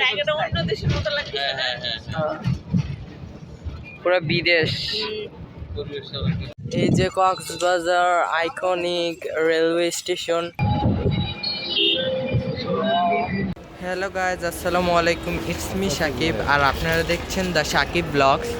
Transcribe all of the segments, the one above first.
জায়গাটা অন্য দেশের মতো লাগছে হ্যাঁ হ্যাঁ হ্যাঁ। পুরো বিদেশ। এই যে Cox's Bazar iconic railway station. Hello guys আসসালামু আলাইকুম। ইটস মি সাকিব আর আপনারা দেখছেন দ্য সাকিব ব্লগস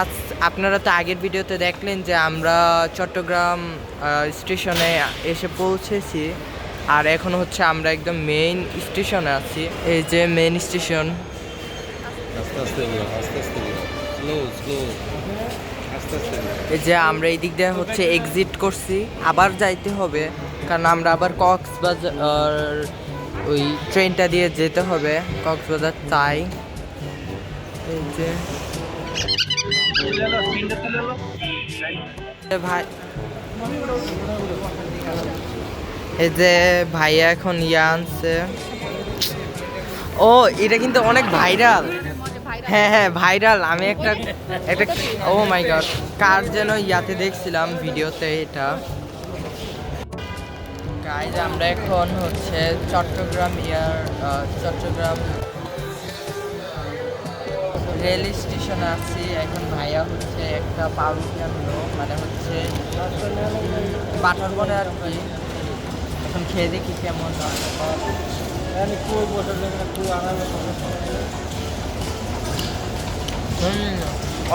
আজ আপনারা তো আগের ভিডিওতে দেখলেন যে আমরা চট্টগ্রাম আহ, স্টেশনে এসে পৌঁছেছি। আর এখন হচ্ছে আমরা একদম মেইন স্টেশনে আছি। এই যে মেইন স্টেশন। এই যে আমরা এই দিক দিয়ে হচ্ছে এক্সিট করছি। আবার যাইতে হবে কারণ আমরা আবার কক্সবাজার ওই ট্রেনটা দিয়ে যেতে হবে। কক্সবাজার তাই এই যে। ভাই। এই যে ভাইয়া এখন ইয়া আনছে। ও, এটা কিন্তু অনেক ভাইরাল। হ্যাঁ হ্যাঁ ভাইরাল। আমি একটা একটা ও মাই গড, কার যেন ইয়াতে দেখছিলাম ভিডিওতে এটা। গাইজ আমরা এখন হচ্ছে চট্টগ্রাম ইয়ার চট্টগ্রাম রেল স্টেশনে আছি। এখন ভাইয়া হচ্ছে একটা পাউরুটি আনলো মানে হচ্ছে বাটার বনে আর কি। এখন খেয়ে দেখি কেমন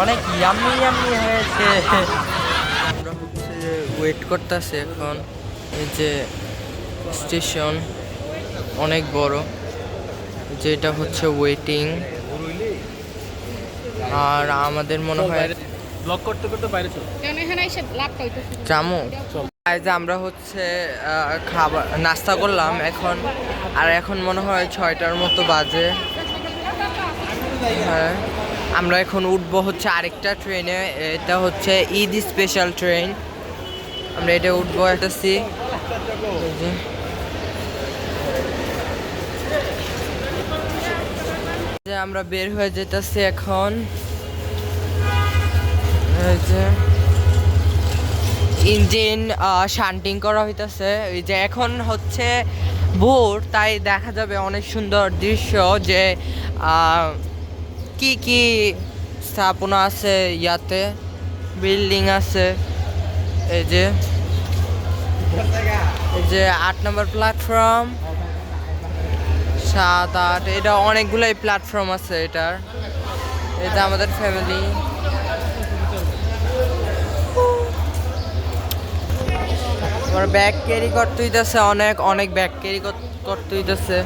অনেক ইয়ামি ইয়ামি হয়েছে। আমরা হচ্ছে ওয়েট করতেছি এখন। এই যে স্টেশন অনেক বড়। যেটা হচ্ছে ওয়েটিং আর আমাদের মনে হয় ব্লক করতে করতে বাইরে চলো। কেন এখানে এসে লাভটা হইতেছে? জামু। যে আমরা হচ্ছে খাবার, নাস্তা করলাম এখন। আর এখন মনে হয় ছয়টার মতো বাজে। হ্যাঁ আমরা এখন উঠবো হচ্ছে আরেকটা ট্রেনে। এটা হচ্ছে ঈদ স্পেশাল ট্রেন আমরা এটা উঠবো একটা সি। আমরা বের হয়ে যেতেছি এখন। এই যে ইঞ্জিন শান্টিং করা হইতাছে। এই যে এখন হচ্ছে ভোর, তাই দেখা যাবে অনেক সুন্দর দৃশ্য যে কি কি স্থাপনা আছে ইয়াতে? বিল্ডিং আছে, এই যে এই যে আট নম্বর প্ল্যাটফর্ম, সাত, আট, এটা অনেকগুলোই প্ল্যাটফর্ম আছে এটার। এটা আমাদের ফ্যামিলি। আমার ব্যাগ ক্যারি করতে হইতেছে অনেক অনেক ব্যাগ ক্যারি করতে হইতেছে।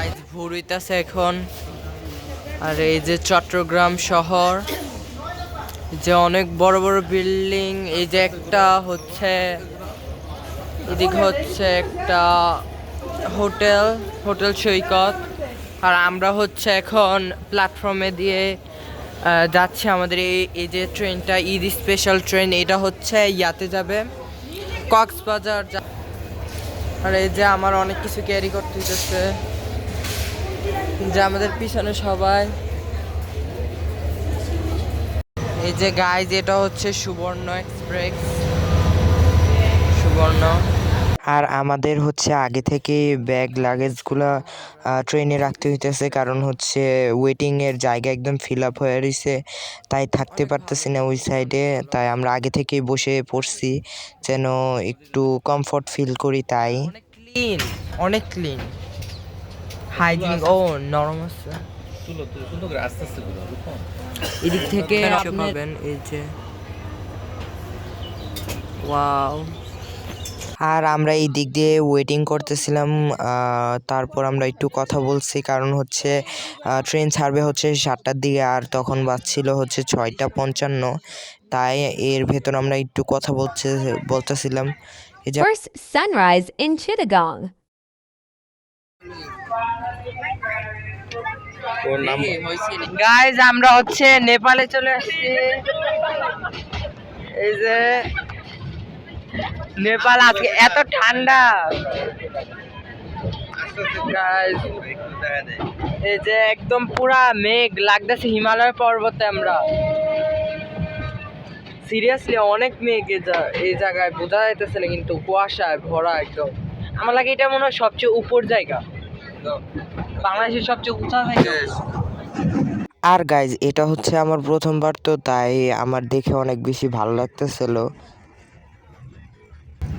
আজ ভোর হইতেছে এখন। আর এই যে চট্টগ্রাম শহর যে অনেক বড় বড় বিল্ডিং এই যে একটা হচ্ছে, এদিকে হচ্ছে একটা হোটেল হোটেল সৈকত। আর আমরা হচ্ছে এখন প্ল্যাটফর্মে দিয়ে যাচ্ছি আমাদের এই এই যে ট্রেনটা ঈদ স্পেশাল ট্রেন এটা হচ্ছে ইয়াতে যাবে। কক্সবাজার আর এই যে আমার অনেক কিছু ক্যারি করতে হইতেছে। যে আমাদের পিছনে সবাই। এই যে গাইজ এটা হচ্ছে সুবর্ণ এক্সপ্রেস সুবর্ণ। আর আমাদের হচ্ছে আগে থেকে ব্যাগ লাগেজগুলো ট্রেনে রাখতে হইতেছে। কারণ হচ্ছে ওয়েটিং এর জায়গা একদম ফিল আপ হয়ে রয়েছে তাই থাকতে পারতেছি না ওই সাইডে তাই আমরা আগে থেকেই বসে পড়ছি যেন একটু কমফর্ট ফিল করি তাই। অনেক ক্লিন অনেক ক্লিন হাইজিনিক ও নরম আছে। তুলো তুলো সুন্দর করে আস্তে আস্তে ঘুরো বুঝছ? এদিক থেকে আপনি পাবেন এই যে। ওয়াও আর আমরা এই দিক দিয়ে ওয়েটিং করতেছিলাম আহ, তারপর আমরা একটু কথা বলছি। কারণ হচ্ছে ট্রেন ছাড়বে হচ্ছে সাতটার দিকে আর তখন বাজছিল হচ্ছে ছয়টা পঞ্চান্ন। তাই এর ভেতর আমরা একটু কথা বলছে বলতেছিলাম। এই যে First sunrise in Chittagong. Guys আমরা হচ্ছে নেপালে চলে আসছি। এই যে নেপাল আজকে এত ঠান্ডা। এই যে একদম পুরা মেঘ লাগতেছে হিমালয় পর্বতে আমরা। সিরিয়াসলি অনেক মেঘ এই জায়গায় বোঝা যাইতেছে না কিন্তু কুয়াশায় ভরা একদম। আমার লাগে এটা মনে হয় সবচেয়ে উপর জায়গা। বাংলাদেশের সবচেয়ে উঁচা হয়ে আর গাইজ এটা হচ্ছে আমার প্রথমবার তো তাই আমার দেখে অনেক বেশি ভালো লাগতেছিল।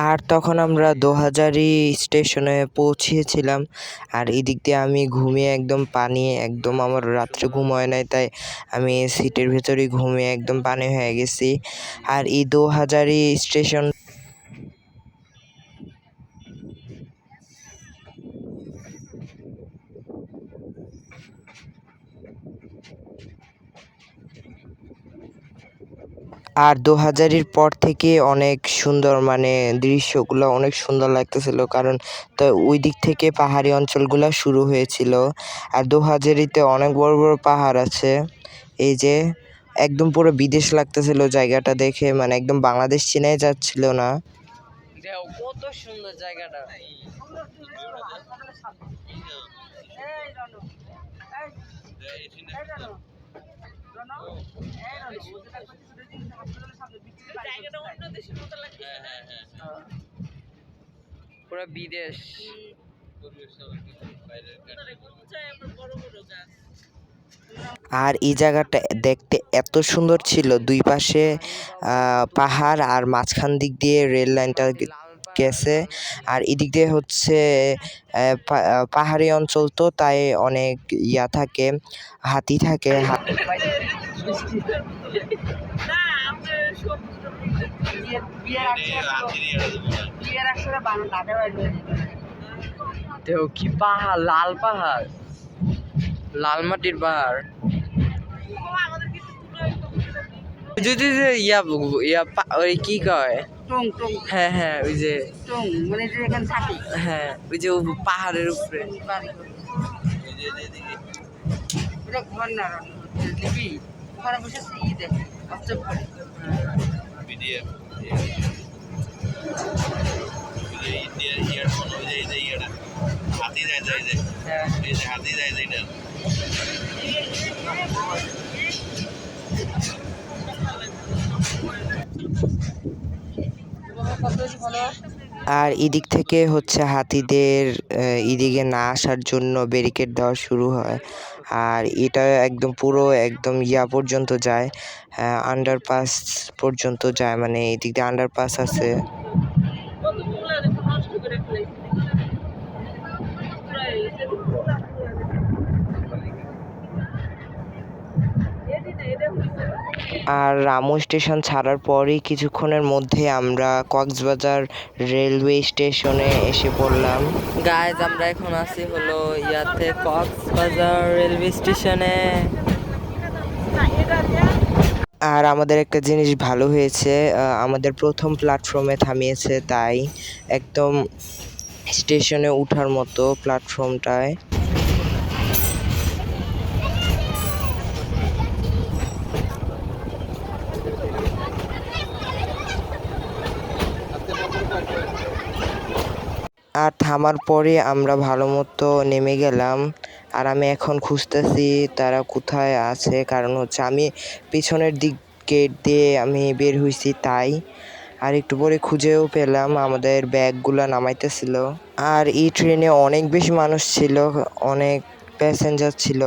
আর তখন আমরা দোহাজারি স্টেশনে পৌঁছিয়েছিলাম আর এদিক দিয়ে আমি ঘুমিয়ে একদম পানি, একদম আমার রাত্রে ঘুম হয় নাই, তাই আমি সিটের ভেতরেই ঘুমিয়ে একদম পানি হয়ে গেছি। আর এই দোহাজারি স্টেশন আর দু হাজারের পর থেকে অনেক সুন্দর মানে দৃশ্যগুলো অনেক সুন্দর লাগতেছিল। কারণ তো ওই দিক থেকে পাহাড়ি অঞ্চলগুলো শুরু হয়েছিল। আর দু হাজারিতে অনেক বড় বড় পাহাড় আছে। এই যে একদম পুরো বিদেশ লাগতেছিল জায়গাটা দেখে মানে একদম বাংলাদেশ চেনাই যাচ্ছিল না। কত সুন্দর জায়গাটা। জায়গাটা অন্য দেশের মতো লাগে পুরো বিদেশ। উঁচায় আমরা বড় বড় গাছ? আর এই জায়গাটা দেখতে এত সুন্দর ছিল। দুই পাশে আহ, পাহাড় আর মাঝখান দিক দিয়ে রেল লাইনটা গেছে। আর এদিক দিয়ে হচ্ছে পাহাড়ি অঞ্চল তো তাই অনেক ইয়া থাকে হাতি থাকে দেও কি পাহাড়? লাল পাহাড়। লাল মাটির পাহাড়। যদি যে ইয়া ইয়া ওই কি কয়? টং টং। হ্যাঁ হ্যাঁ ওই যে টং মানে যে এখানে থাকে। হ্যাঁ ওই যে পাহাড়ের উপরে। ঘর না দেখবি ওখানে বসে ই দেখে অবজার্ভ করে পিডিএফ ইন্ডিয়ার ইয়ারফোন ওই যে এই যে ইয়েটা হাতি যায় যায় যায় এই যে হাতি যায় যায় এটা আর এদিক থেকে হচ্ছে হাতিদের এদিকে না আসার জন্য ব্যারিকেড দেওয়া শুরু হয়। আর এটা একদম পুরো একদম ইয়া পর্যন্ত যায় আন্ডারপাস পর্যন্ত যায় মানে এদিক দিয়ে আন্ডারপাস আছে। আর রামু স্টেশন ছাড়ার পরই কিছুক্ষণের মধ্যে আমরা কক্সবাজার রেলওয়ে স্টেশনে এসে পড়লাম। গায়ে আমরা এখন আছি হলো ইয়াতে কক্সবাজার রেলওয়ে স্টেশনে। আর আমাদের একটা জিনিস ভালো হয়েছে আমাদের প্রথম প্ল্যাটফর্মে থামিয়েছে তাই একদম স্টেশনে উঠার মতো প্ল্যাটফর্মটায় থামার পরে আমরা ভালো মতো নেমে গেলাম। আর আমি এখন খুঁজতেছি তারা কোথায় আছে। কারণ হচ্ছে আমি পিছনের দিক গেট দিয়ে আমি বের হয়েছি তাই। আর একটু পরে খুঁজেও পেলাম আমাদের ব্যাগগুলো নামাইতেছিল। আর এই ট্রেনে অনেক বেশি মানুষ ছিল, অনেক প্যাসেঞ্জার ছিল।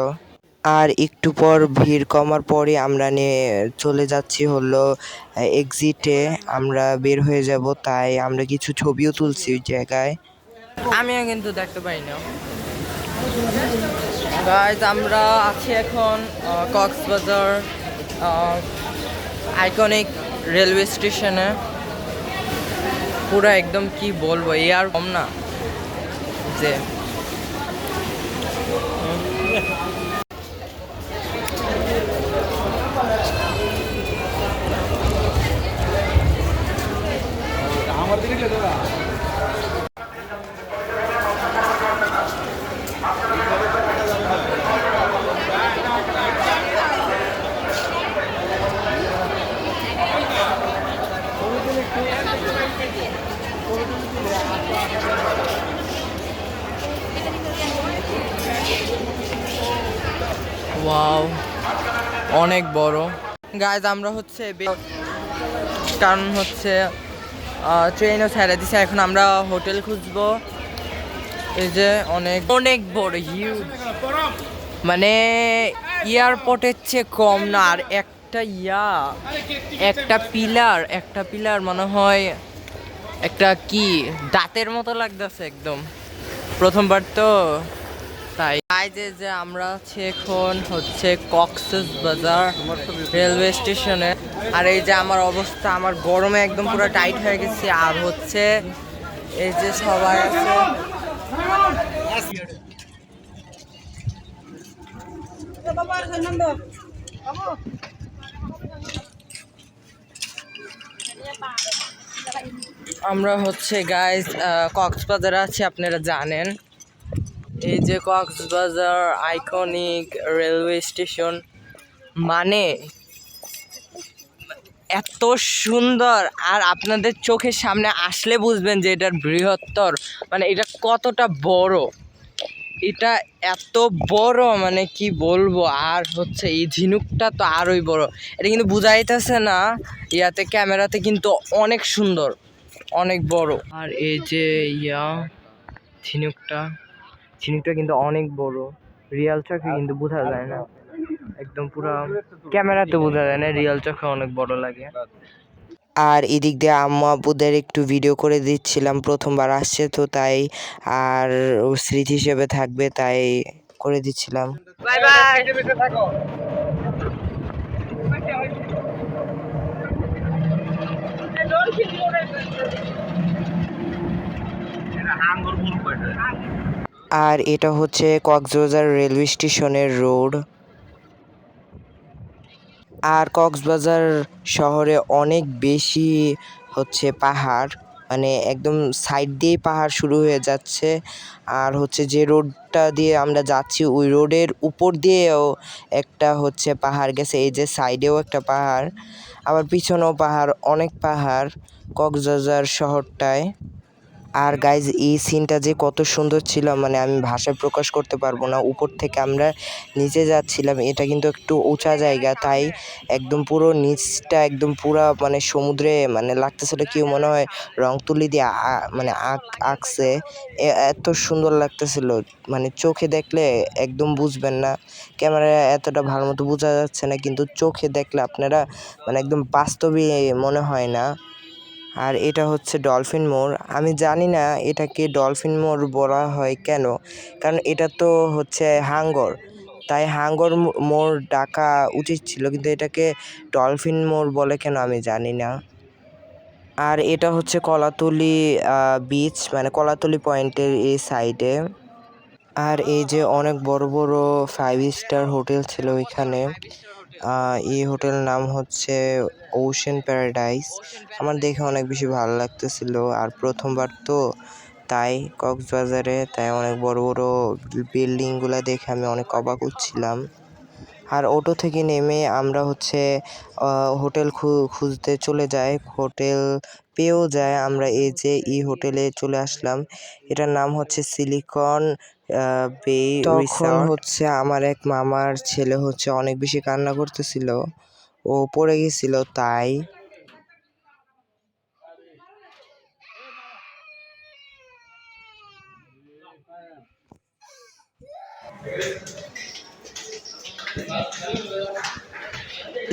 আর একটু পর ভিড় কমার পরে আমরা নিয়ে চলে যাচ্ছি হলো এক্সিটে আমরা বের হয়ে যাব তাই আমরা কিছু ছবিও তুলছি ওই জায়গায়। আমিও কিন্তু দেখতে পাই না গাইজ আমরা আছি এখন কক্সবাজার আইকনিক রেলওয়ে স্টেশনে পুরো একদম কি বলব এয়ার কম না। যে ওয়াও অনেক বড়। গাইজ আমরা হচ্ছে কারণ হচ্ছে ট্রেনও ছেড়ে দিছে। এখন আমরা হোটেল খুঁজবো। এই যে অনেক অনেক বড় হিউজ মানে এয়ারপোর্টের চেয়ে কম না। আর একটা ইয়া, একটা পিলার একটা পিলার মনে হয় একটা কি দাঁতের মতো লাগতেছে একদম। প্রথমবার তো তাই। তাই যে যে আমরা আছি এখন হচ্ছে কক্সেস বাজার রেলওয়ে স্টেশনে। আর এই যে আমার অবস্থা, আমার গরমে একদম পুরো টাইট হয়ে গেছে। আর হচ্ছে এই যে সবাই আছে। আমরা হচ্ছে গাইজ কক্সবাজার আছি, আপনারা জানেন। এই যে কক্সবাজার আইকনিক রেলওয়ে স্টেশন মানে এত সুন্দর, আর আপনাদের চোখের সামনে আসলে বুঝবেন যে এটার বৃহত্তর মানে এটা কতটা বড়। এটা এত বড় মানে কি বলব, আর হচ্ছে এই ঝিনুকটা তো আরোই বড়। এটা কিন্তু বুঝাইতেছে না, ইয়াতে, ক্যামেরাতে কিন্তু অনেক সুন্দর। অনেক বড়। আর এই যে ইয়া ঝিনুকটা ঝিনুকটা কিন্তু অনেক বড়। রিয়াল চোখে কিন্তু বোঝা যায় না। একদম পুরো ক্যামেরাতে বোঝা যায় না রিয়াল চোখে অনেক বড় লাগে। আর এদিক দিয়ে আম্মু আব্বুদের একটু ভিডিও করে দিচ্ছিলাম প্রথমবার আসছে তো তাই আর স্মৃতি হিসেবে থাকবে তাই করে দিচ্ছিলাম। বাই বাই ডলফিন মোড়ে আর এটা হচ্ছে কক্সবাজার রেলওয়ে স্টেশনের রোড। আর কক্সবাজার শহরে অনেক বেশি হচ্ছে পাহাড় মানে একদম সাইড দিয়েই পাহাড় শুরু হয়ে যাচ্ছে। আর হচ্ছে যে রোডটা দিয়ে আমরা যাচ্ছি, ওই রোডের উপর দিয়েও একটা হচ্ছে পাহাড় গেছে, এই যে সাইডেও একটা পাহাড়। আবার পিছনেও পাহাড়, অনেক পাহাড় কক্সবাজার শহরটায়। আর গাইজ এই সিনটা যে কত সুন্দর ছিল মানে আমি ভাষায় প্রকাশ করতে পারব না। উপর থেকে আমরা নিচে যাচ্ছিলাম, এটা কিন্তু একটু উঁচা জায়গা, তাই একদম পুরো নিচটা একদম পুরা মানে সমুদ্রে মানে লাগতেছিল কেউ মনে হয় রং তুলি দিয়ে মানে আঁক, আঁকছে। এত সুন্দর লাগতেছিল মানে চোখে দেখলে একদম বুঝবেন না। ক্যামেরায় এতটা ভালো মতো বোঝা যাচ্ছে না, কিন্তু চোখে দেখলে আপনারা মানে একদম বাস্তবে মনে হয় না। আর এটা হচ্ছে ডলফিন মোড়। আমি জানি না এটাকে ডলফিন মোড় বলা হয় কেন কারণ এটা তো হচ্ছে হাঙ্গর। তাই হাঙ্গর মোড় ডাকা উচিত ছিল কিন্তু এটাকে ডলফিন মোড় বলে কেন আমি জানি না। আর এটা হচ্ছে কলাতলি বিচ মানে কলাতলি পয়েন্টের এই সাইডে আর এই যে অনেক বড় বড় ফাইভ স্টার হোটেল ছিল আহ, এই হোটেল নাম হচ্ছে ওশেন প্যারাডাইস আমার দেখে অনেক বেশি ভালো লাগতেছিল। আর প্রথমবার তো তাই কক্সবাজারে তাই অনেক বড় বড় বিল্ডিংগুলো দেখে আমি অনেক অবাক হচ্ছিলাম। আর অটো থেকে নেমে আমরা হচ্ছে হোটেল খু- খুঁজতে চলে যাই। হোটেল পেয়েও যায় আমরা এই যে এই হোটেলে চলে আসলাম। এটার নাম হচ্ছে সিলিকন বে তখন হচ্ছে আমার এক মামার ছেলে হচ্ছে অনেক বেশি কান্না করতেছিল। ও পড়ে গেছিল তাই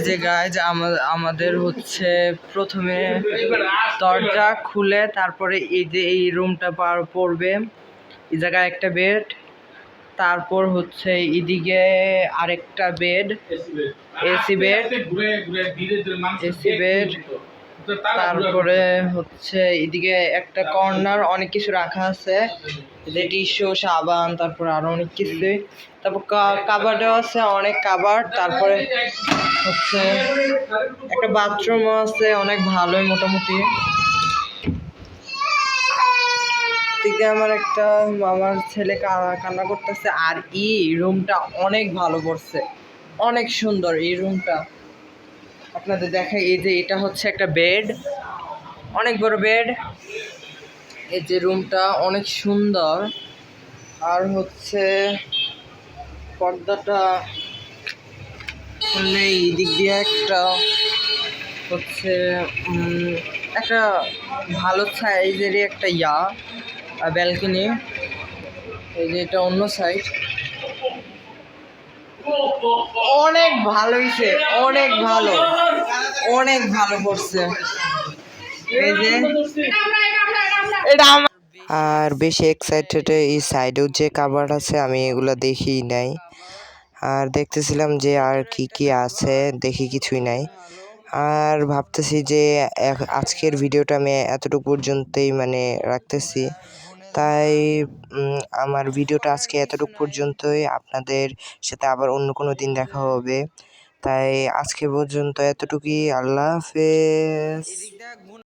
যে গাইজ আমাদের হচ্ছে প্রথমে দরজা খুলে তারপরে এই যে এই রুমটা পার পড়বে। এই জায়গায় একটা বেড তারপর হচ্ছে এদিকে আরেকটা bed AC bed AC bed তারপরে হচ্ছে এদিকে একটা কর্নার অনেক কিছু রাখা আছে। টিস্যু সাবান তারপর আরও অনেক কিছু। তারপর কাবার্ডও আছে অনেক কাবার্ড তারপরে হচ্ছে একটা বাথরুমও আছে অনেক ভালোই মোটামুটি। দিকে আমার একটা, আমার ছেলে কান্না করতেছে আর এই রুমটা অনেক ভালো করছে। অনেক সুন্দর এই রুমটা আপনাদের দেখাই, এই যে এটা হচ্ছে একটা বেড অনেক বড় বেড এই যে রুমটা অনেক সুন্দর। আর হচ্ছে পর্দাটা করলে এই দিক দিয়ে একটা হচ্ছে একটা ভালো সাইজেরই একটা ইয়া। ব্যালকনি এই যে এটা অন্য সাইড অনেক ভালো হয়েছে অনেক ভালো অনেক ভালো করছে। এই যে। এটা আর বেশি এক্সাইটেড এই সাইডেও যে কাবার আছে, আমি এগুলো দেখি নাই। আর দেখতেছিলাম যে আর কি কি আছে, দেখি কিছুই নাই। আর ভাবতেছি যে আজকের ভিডিওটা আমি এতটুকু পর্যন্তই মানে রাখতেছি। তাই আমার ভিডিওটা আজকে এতটুকু পর্যন্তই। আপনাদের সাথে আবার অন্য কোনো দিন দেখা হবে। তাই আজকে পর্যন্ত এতটুকুই। আল্লাহ হাফেজ।